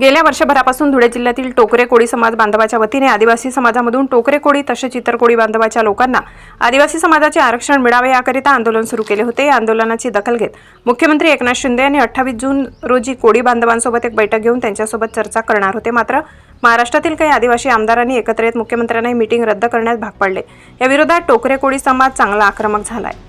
गेल्या वर्षभरापासून धुळे जिल्ह्यातील टोकरे कोळी समाज बांधवाच्या वतीने आदिवासी समाजामधून टोकरे कोळी तसेच इतर कोळी बांधवाच्या लोकांना आदिवासी समाजाचे आरक्षण मिळावे याकरिता आंदोलन सुरू केले होते. या आंदोलनाची दखल घेत मुख्यमंत्री एकनाथ शिंदे यांनी अठ्ठावीस जून रोजी कोळी बांधवांसोबत एक बैठक घेऊन त्यांच्यासोबत चर्चा करणार होते. मात्र महाराष्ट्रातील काही आदिवासी आमदारांनी एकत्र येत मुख्यमंत्र्यांना ही मीटिंग रद्द करण्यास भाग पाडले. याविरोधात टोकरे कोळी समाज चांगला आक्रमक झाला आहे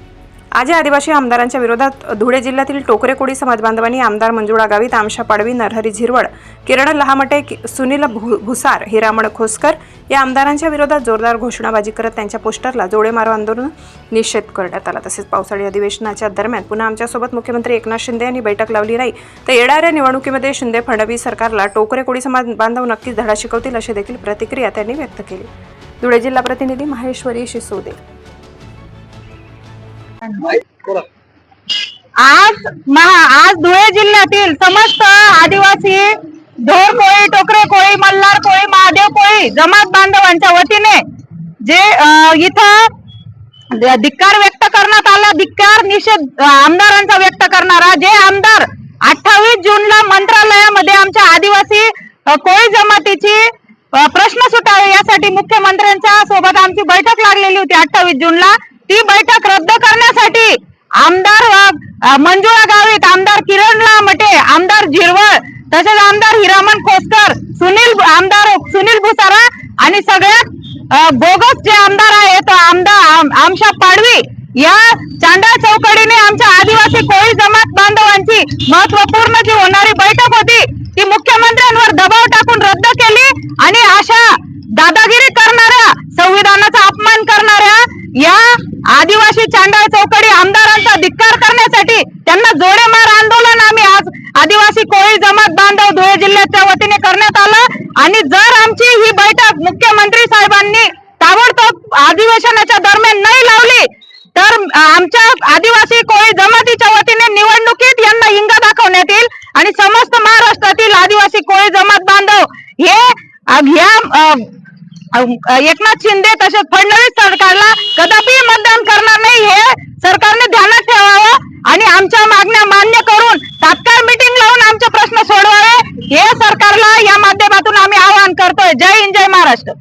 आजी आदिवासी आमदारांच्या विरोधात धुळे जिल्ह्यातील टोकरे कोळी समाज बांधवांनी आमदार मंजुळा गावित आमशा पाडवी नरहरी झिरवळ किरण लहामटे सुनील भु- भुसार हिरामण खोसकर या आमदारांच्या विरोधात जोरदार घोषणाबाजी करत त्यांच्या पोस्टरला जोडे मारो आंदोलन निषेध करण्यात आला. तसेच पावसाळी अधिवेशनाच्या दरम्यान पुन्हा आमच्यासोबत मुख्यमंत्री एकनाथ शिंदे यांनी बैठक लावली नाही तर येणाऱ्या निवडणुकीमध्ये शिंदे फडणवीस सरकारला टोकरे कोळी समाज बांधव नक्कीच धडा शिकवतील अशी देखील प्रतिक्रिया त्यांनी व्यक्त केली. धुळे जिल्हा प्रतिनिधी महेश्वरी शिसोदे आज महा आज धुळे जिल्ह्यातील समस्त आदिवासी ढोर कोळी टोकरे कोळी मल्हार कोळी महादेव कोळी जमात बांधवांच्या वतीने जे इथं धिक्कार व्यक्त करण्यात आला धिक्कार निषेध आमदारांचा व्यक्त करणारा जे आमदार अठ्ठावीस जूनला मंत्रालयामध्ये आमच्या आदिवासी कोळी जमातीची प्रश्न सुटावे यासाठी मुख्यमंत्र्यांच्या सोबत आमची बैठक लागलेली होती अठ्ठावीस जूनला. ती बैठक रद्द करण्यासाठी आमदार मंजुळा गावित आमदार किरण लामटे आमदार झिरवळ तसेच आमदार हिरामन खोसकर सुनील आमदार सुनील भुसारा आणि सगळ्यात बोगस जे आमदार आहे तो आमदार आम- आमशा पाडवी या चांदा चौकडीने आमच्या आदिवासी कोळी जमात बांधवांची महत्त्वपूर्ण जी होणारी बैठक होती ती मुख्यमंत्र्यांवर दबाव टाकून रद्द केली आणि अशा दादागिरी करणाऱ्या संविधानाचा अपमान करणाऱ्या या आदिवासी चांडाळ चौकडी आमदारांचा धिक्कार करण्यासाठी त्यांना जोडेमार आंदोलन आम्ही आज आदिवासी कोळी जमात बांधव काँग्रेसच्या वतीने करण्यात आलं. आणि जर आमची ही बैठक मुख्यमंत्री साहेबांनी ताबडतोब अधिवेशनाच्या दरम्यान नाही लावली तर आमच्या आदिवासी कोळी जमातीच्या वतीने निवडणुकीत यांना हिंगा दाखवण्यात येईल. आणि समस्त महाराष्ट्रातील आदिवासी कोळी जमात बांधव हे या एकनाथ शिंदे तसेच फडणवीस सरकारला कदापि मतदान करणार नाही. हे सरकारने ध्यान മഹാരാഷ്ട്ര